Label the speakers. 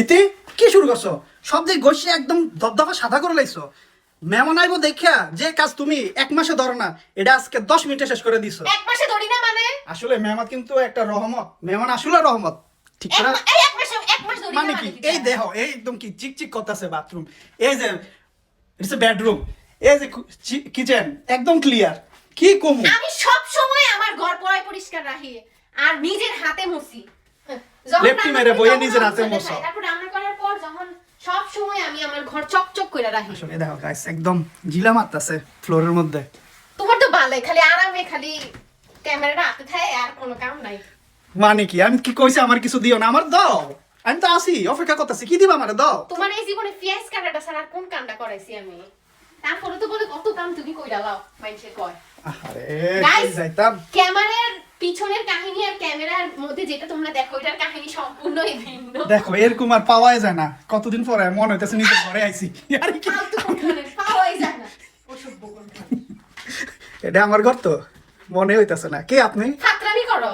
Speaker 1: ইতি কি শুরু করছ? সব দিক গসে একদম দবদবা সাদা করে লাইছো মেমন আইবো দেখা যে কাজ তুমি এক মাসে ধরো না এটা আজকে দশ মিনিটে শেষ করে দিছো।
Speaker 2: এক মাসে ধরি না মানে?
Speaker 1: আসলে মেহমান কিন্তু একটা রহমত মেহমান আসলে রহমত। ঠিক না?
Speaker 2: মা- এই এক মাসে এক মাস ধরি না
Speaker 1: মানে কি? এই দেহ এই একদম কি চিকচিক করতেছে বাথরুম এই যে ইটস বেডরুম এই যে কিচেন একদম ক্লিয়ার কি কমু?
Speaker 2: আমি সব সময় আমার ঘর পরিষ্কার রাখি আর নিজের হাতে মুছি।
Speaker 1: মেরে বইয়ে নিজের হাতে মোছো।
Speaker 2: যায়। তারপর রান্না করার পর যখন সব সময় আমি আমার ঘর চকচক করে রাখি।
Speaker 1: আসলে দেখো গাইস একদম জিলা মারতাছে ফ্লোরের মধ্যে।
Speaker 2: তোমার তো ভালো খালি আরামে খালি ক্যামেরাটা হাতে থাকে আর কোনো কাম নাই।
Speaker 1: মানে কি? আমি কি কইছি আমার কিছু দিও না? আমার দাও। আমি তো আসি অপেক্ষা করতেছি। কি দিবা আমার? দাও।
Speaker 2: তোমার এই জীবনে ছাড়া আর কোন কামটা করাইছি আমি? তারপরে তো বলে কত কাম তুমি কইরা লাও মাইনসে কয়।
Speaker 1: আরে! যাইতাম?
Speaker 2: ক্যামেরার পিছনের কাহিনী আর ক্যামেরার মধ্যে যেটা তোমরা দেখো এটার কাহিনী সম্পূর্ণই ভিন্ন।
Speaker 1: দেখো এরকম আর পাওয়াই যায় না। কতদিন পরে মনে হইতেছে নিজের ঘরে আইছি। আর কি?
Speaker 2: পাওয়াই যায় না।
Speaker 1: এটা আমার ঘর তো মনে হইতেছে না। কে আপনি?
Speaker 2: করো।